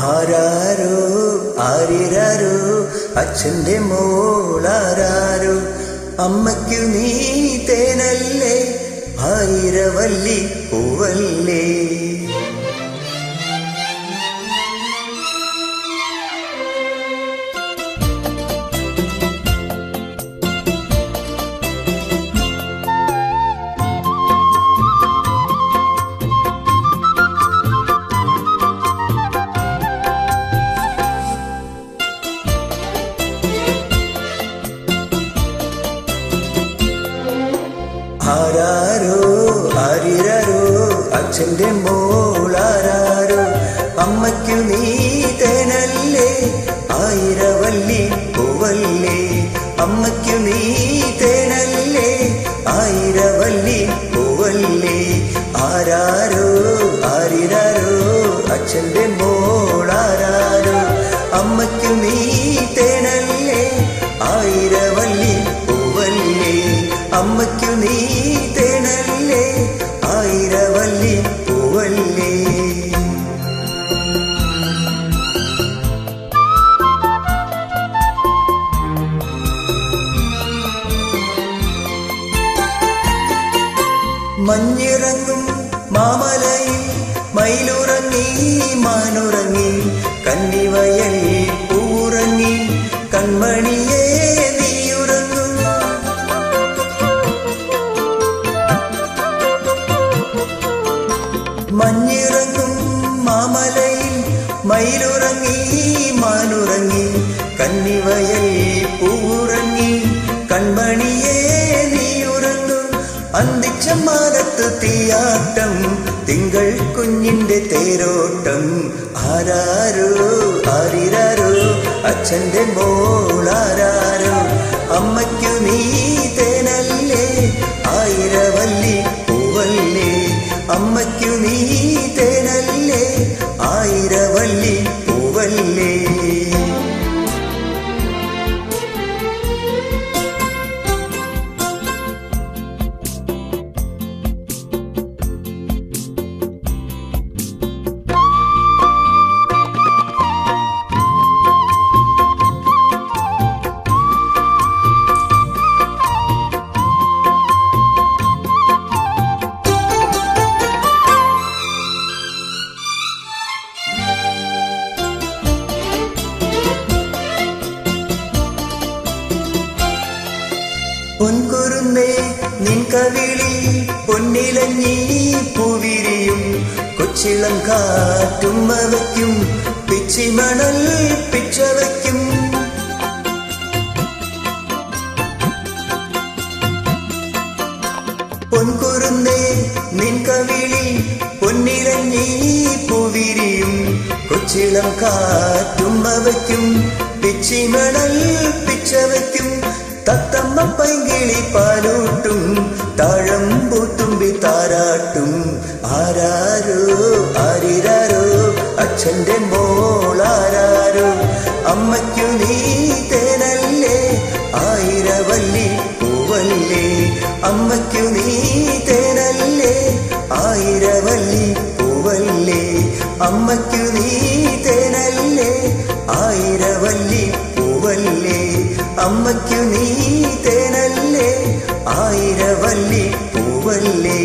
ആരാരോ ആരിരാരോ അച്ഛന്റെ മോളാരാരോ. അമ്മയ്ക്കു നീ തേനല്ലേ ആയിരവല്ലി പൂവല്ലേ. ആരാരോ ആരിരാരോ അച്ഛന്റെ മോളാരാരോ അമ്മയ്ക്കു നീ തേനല്ലേ ആയിരവല്ലി പൂവല്ലേ അമ്മയ്ക്കു നീ തേനല്ലേ ആയിരവല്ലി പൂവല്ലേ ആരാരോ ആരിരാരോ അച്ഛന്റെ മോളാരാരോ അമ്മയ്ക്കു നീ തേനല്ലേ പൂവല്ലേ അമ്മയ്ക്കു നീ തേണല്ലേ? ആയിരവല്ലി പൂവല്ലേ? മഞ്ഞിറങ്ങും മാമലയിൽ മയിലുറങ്ങി മാനുറങ്ങി കന്നിവയൽ മയിലുറങ്ങി മാനുറങ്ങി കന്നിവയൽ പൂറങ്ങി കൺമണിയേ നീയുറങ്ങും. അന്തിച്ചമാനത്ത് തീയാട്ടം തിങ്കൾ കുഞ്ഞിന്റെ തേരോട്ടം. ആരാരോ ആരിരാരോ അച്ഛന്റെ മോളാരാരോ കവിളി പൊന്നിലഞ്ഞി പൂവിരിയും കൊച്ചിളം കാറ്റും അവയ്ക്കും പിച്ചിമണൽ പിച്ചവയ്ക്കും. പൊൻകുറുന്നേ നിൻ കവിളി പൊന്നിലഞ്ഞി പൂവിരിയും കൊച്ചിളം കാറ്റും അവയ്ക്കും പിച്ചിമണൽ പിച്ചവയ്ക്കും. തത്തമ്മ പൈങ്കിളി പാലൂട്ടും താഴമ്പൂത്തുമ്പി താരാട്ടും. ആരാരോ ആരിരാരോ അച്ഛന്റെ മോളാരാരോ. അമ്മയ്ക്കു നീ തേനല്ലേ? ആയിരവല്ലി പൂവല്ലേ?